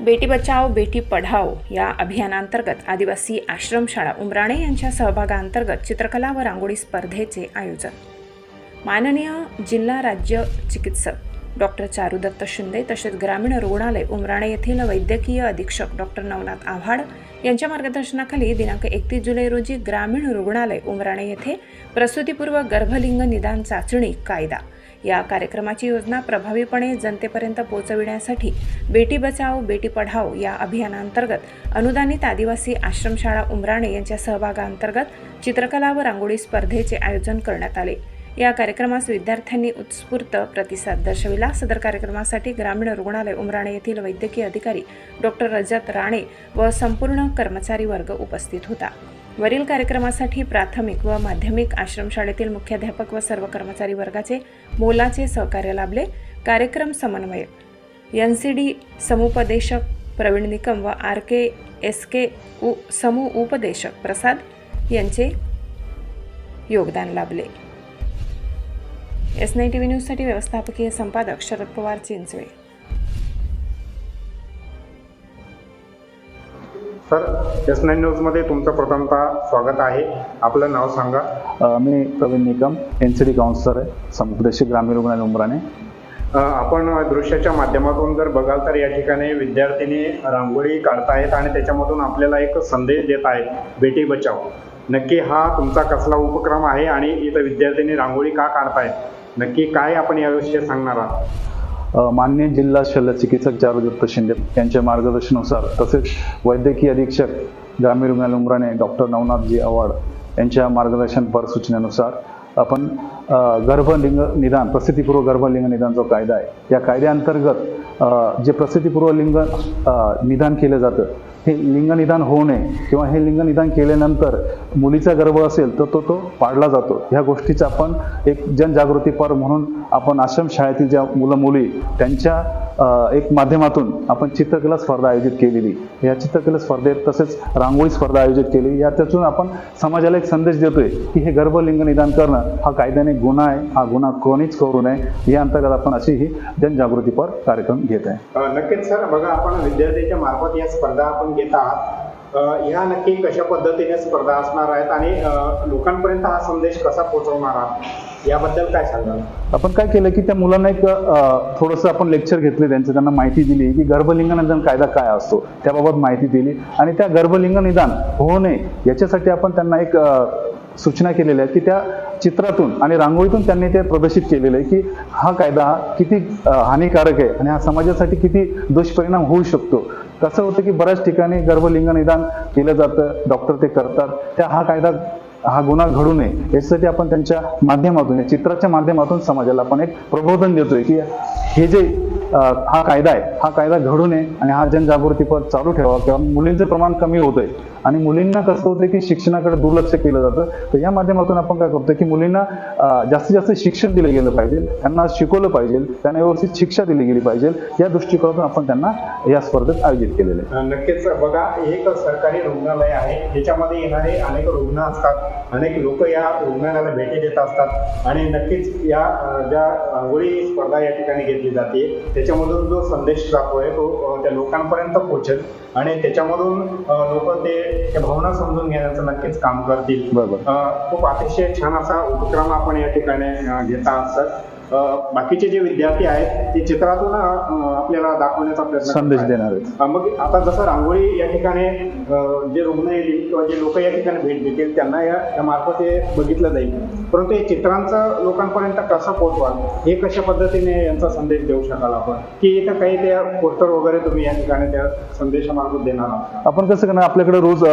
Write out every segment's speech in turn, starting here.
बेटी बचाओ बेटी पढाओ या अभियानांतर्गत आदिवासी आश्रमशाळा उमराणे यांच्या सहभागांतर्गत चित्रकला व रांगोळी स्पर्धेचे आयोजन. माननीय जिल्हा राज्य चिकित्सक डॉक्टर चारुदत्त शिंदे तसेच ग्रामीण रुग्णालय उमराणे येथील वैद्यकीय अधीक्षक डॉक्टर नवनाथ आव्हाड यांच्या मार्गदर्शनाखाली दिनांक एकतीस जुलै रोजी ग्रामीण रुग्णालय उमराणे येथे प्रसूतीपूर्व गर्भलिंग निदान चाचणी कायदा या कार्यक्रमाची योजना प्रभावीपणे जनतेपर्यंत पोहोचविण्यासाठी बेटी बचाओ बेटी पढाओ या अभियानांतर्गत अनुदानित आदिवासी आश्रमशाळा उमराणे यांच्या सहभागांतर्गत चित्रकला व रांगोळी स्पर्धेचे आयोजन करण्यात आले. या कार्यक्रमास विद्यार्थ्यांनी उत्स्फूर्त प्रतिसाद दर्शविला. सदर कार्यक्रमासाठी ग्रामीण रुग्णालय उमराणे येथील वैद्यकीय अधिकारी डॉक्टर रजत राणे व संपूर्ण कर्मचारी वर्ग उपस्थित होता. वरील कार्यक्रमासाठी प्राथमिक व माध्यमिक आश्रमशाळेतील मुख्याध्यापक व सर्व कर्मचारी वर्गाचे मोलाचे सहकार्य लाभले. कार्यक्रम समन्वयक एन सी डी समुपदेशक प्रवीण निकम व आर के एस के उ समूह उपदेशक प्रसाद यांचे योगदान लाभले. एस नाईन टी व्ही न्यूजसाठी व्यवस्थापकीय संपादक Sharad Pawar Chinchwe. Sir S nine न्यूजमध्ये तुमचं प्रथमतः स्वागत आहे. आपलं नाव सांगा. मी Pravin Nikam N C D counsellor आहे समुपदेशी ग्रामीण रुग्णालय उमराणे. अ, आपण दृश्याच्या माध्यमातून जर बघाल तर या ठिकाणी विद्यार्थिनी रांगोळी काढतायत आणि त्याच्यामधून आपल्याला एक संदेश देत आहेत बेटी बचाव नक्की हा तुमचा कसला उपक्रम आहे आणि इथं विद्यार्थिनी रांगोळी का काढतायत? नक्की काय आपण याविषयी सांगणार आहात? मान्य जिल्हा जिल्हा शल्यचिकित्सक चारुदत्त शिंदे यांच्या मार्गदर्शनानुसार तसेच वैद्यकीय अधीक्षक ग्रामीण रुग्णालय उमराणे डॉक्टर नवनाथजी आव्हाड यांच्या मार्गदर्शनपर सूचनेनुसार आपण गर्भलिंग निदान प्रसिद्धीपूर्व गर्भलिंग निदान जो कायदा आहे या कायद्याअंतर्गत जे प्रसिद्धीपूर्व लिंग निदान केलं जातं हे लिंग निदान होऊ नये किंवा हे लिंग निदान केल्यानंतर मुलीचा गर्भ असेल तर तो तो पाडला जातो. ह्या गोष्टीचा आपण एक जनजागृतीपर म्हणून आपण आश्रमशाळेतील ज्या मुलं मुली त्यांच्या एक माध्यमातून आपण चित्रकला स्पर्धा आयोजित केलेली. या चित्रकला स्पर्धेत तसेच रांगोळी स्पर्धा आयोजित केली. या त्यातून आपण समाजाला एक संदेश देतोय की हे गर्भलिंग निदान करणं हा कायद्याने गुन्हा आहे. हा गुन्हा कोणीच करू नये. या अंतर्गत आपण अशी ही जनजागृतीपर कार्यक्रम घेत आहे. नक्कीच सर. बघा आपण विद्यार्थ्यांच्या मार्फत या स्पर्धा आपण घेत आहात. ह्या नक्की कशा पद्धतीने स्पर्धा असणार आहेत आणि लोकांपर्यंत हा संदेश कसा पोहोचवणार आहात? याबद्दल काय सांगाल? आपण काय केलं की त्या मुलांना एक थोडंसं आपण लेक्चर घेतले त्यांचं त्यांना माहिती दिली की गर्भलिंग निदान कायदा काय असतो त्याबाबत माहिती दिली. आणि त्या गर्भलिंग निदान होऊ नये याच्यासाठी आपण त्यांना एक सूचना केलेल्या आहेत की त्या चित्रातून आणि रांगोळीतून त्यांनी ते प्रदर्शित केलेलं आहे की हा कायदा हा किती हानिकारक आहे आणि हा समाजासाठी किती दुष्परिणाम होऊ शकतो. कसं होतं की बऱ्याच ठिकाणी गर्भलिंग निदान केलं जातं डॉक्टर ते करतात. त्या हा कायदा हा गुन्हा घडू नये याच्यासाठी आपण त्यांच्या माध्यमातून चित्राच्या माध्यमातून समाजाला आपण एक प्रबोधन देतोय की हे जे हा कायदा आहे. हा कायदा घडू नये आणि हा जनजागृतीपर चालू ठेवा किंवा मुलींचं प्रमाण कमी होतंय. आणि मुलींना कसं होतं की शिक्षणाकडे दुर्लक्ष केलं जातं. तर या माध्यमातून आपण काय करतो की मुलींना जास्तीत जास्त शिक्षण दिलं गेलं पाहिजे. त्यांना शिकवलं पाहिजे. त्यांना व्यवस्थित शिक्षा दिली गेली पाहिजे. या दृष्टिकोनातून आपण त्यांना या स्पर्धेत आयोजित केलेलं आहे. नक्कीच. बघा हे एक सरकारी रुग्णालय आहे. ज्याच्यामध्ये येणारे अनेक रुग्ण असतात. अनेक लोक या रुग्णालयाला भेटी देत असतात. आणि नक्कीच या ज्या रांगोळी स्पर्धा या ठिकाणी घेतली जाते त्याच्यामधून जो संदेश जातोय तो अ, त्या लोकांपर्यंत पोहोचेल. आणि त्याच्यामधून लोक ते त्या भावना समजून घेण्याचं नक्कीच काम करतील. खूप अतिशय छान असा उपक्रम आपण या ठिकाणी घेत आहात सर अ, बाकीचे जे विद्यार्थी आहेत ते चित्रातून आपल्याला दाखवण्याचा प्रयत्न संदेश. देणार आहेत. मग आता जसं रांगोळी या ठिकाणी जे रुग्ण येतील किंवा जे लोक या ठिकाणी भेट देतील त्यांना या या मार्फत हे बघितलं जाईल. परंतु हे चित्रांचं लोकांपर्यंत कसं पोहोचवाल? हे कशा पद्धतीने यांचा संदेश देऊ शकाल आपण? की इथं काही त्या पोस्टर वगैरे तुम्ही या ठिकाणी त्या संदेशामार्फत देणार आहात? आपण कसं करणार? आपल्याकडे रोज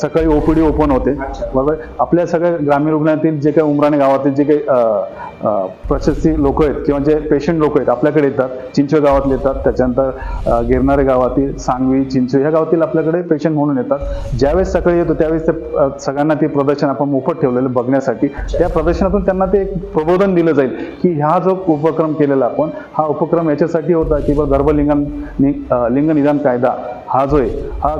सकाळी ओपीडी ओपन होते. बरोबर? आपल्या सगळ्या ग्रामीण रुग्णालयातील जे काही उमराणे गावातील जे काही प्रशस्ती लोक आहेत किंवा जे पेशंट लोक आहेत आपल्याकडे येतात. चिंचवे गावातले येतात. त्याच्यानंतर गिरणारे गावातील सांगवी चिंचवे ह्या गावातील आपल्याकडे पेशंट म्हणून येतात. ज्यावेळेस सकाळी येतो त्यावेळेस ते सगळ्यांना ते प्रदर्शन आपण मोफत ठेवलेलं बघण्यासाठी. त्या प्रदर्शनातून त्यांना ते एक प्रबोधन दिलं जाईल की हा जो उपक्रम केलेला आपण हा उपक्रम याच्यासाठी होता की बा गर्भलिंगन लिंग निदान कायदा हा जो आहे हा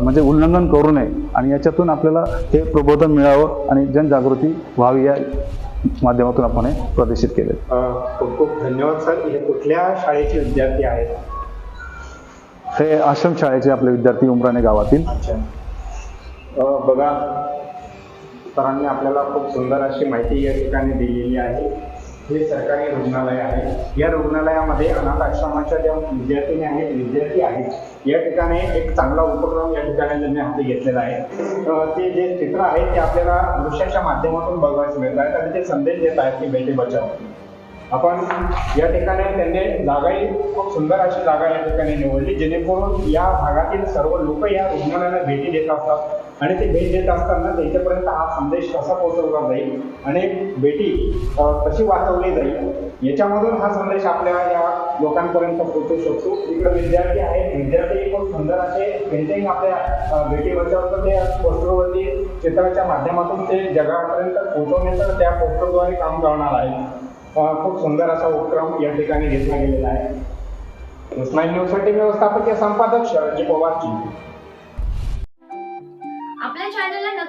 म्हणजे उल्लंघन करू नये आणि याच्यातून आपल्याला हे प्रबोधन मिळावं आणि जनजागृती व्हावी या माध्यमातून आपण हे प्रदर्शित केले खूप खूप धन्यवाद सर. हे कुठल्या शाळेचे विद्यार्थी आहेत? हे आश्रमशाळेचे आपले विद्यार्थी उमराणे गावातील. बघा सरांनी आपल्याला खूप सुंदर अशी माहिती या ठिकाणी दिलेली आहे. हे सरकारी रुग्णालय आहे. या रुग्णालयामध्ये अनाथ आश्रमाच्या ज्या विद्यार्थिनी आहेत विद्यार्थी आहेत या ठिकाणी एक चांगला उपक्रम या ठिकाणी त्यांनी हाती घेतलेला आहे. ते जे चित्र आहे ते आपल्याला दृश्याच्या माध्यमातून बघायला मिळत आहेत आणि ते संदेश देत आहेत की बेटी बचाव आपण या ठिकाणी त्यांनी जागाही खूप सुंदर अशी जागा या ठिकाणी निवडली जेणेकरून या भागातील सर्व लोक या रुग्णालयाला भेटी देत असतात. आणि ते भेट देत असताना त्यांच्यापर्यंत हा संदेश कसा पोहोचवला जाईल आणि बेटी कशी वाचवली जाईल याच्यामधून हा संदेश आपल्या या लोकांपर्यंत पोहोचू शकतो. इकडे विद्यार्थी आहेत. विद्यार्थी खूप सुंदर असे पेंटिंग आपल्या अ, बेटी ते पोस्टरवरती चित्राच्या माध्यमातून ते जगापर्यंत पोहोचवण्याचं त्या पोस्टरद्वारे काम करणार आहे खूप सुंदर असा उपक्रम या ठिकाणी घेतला गेलेला आहे. स्माईल न्यूजसाठी व्यवस्थापकीय संपादक शरदजी पवारची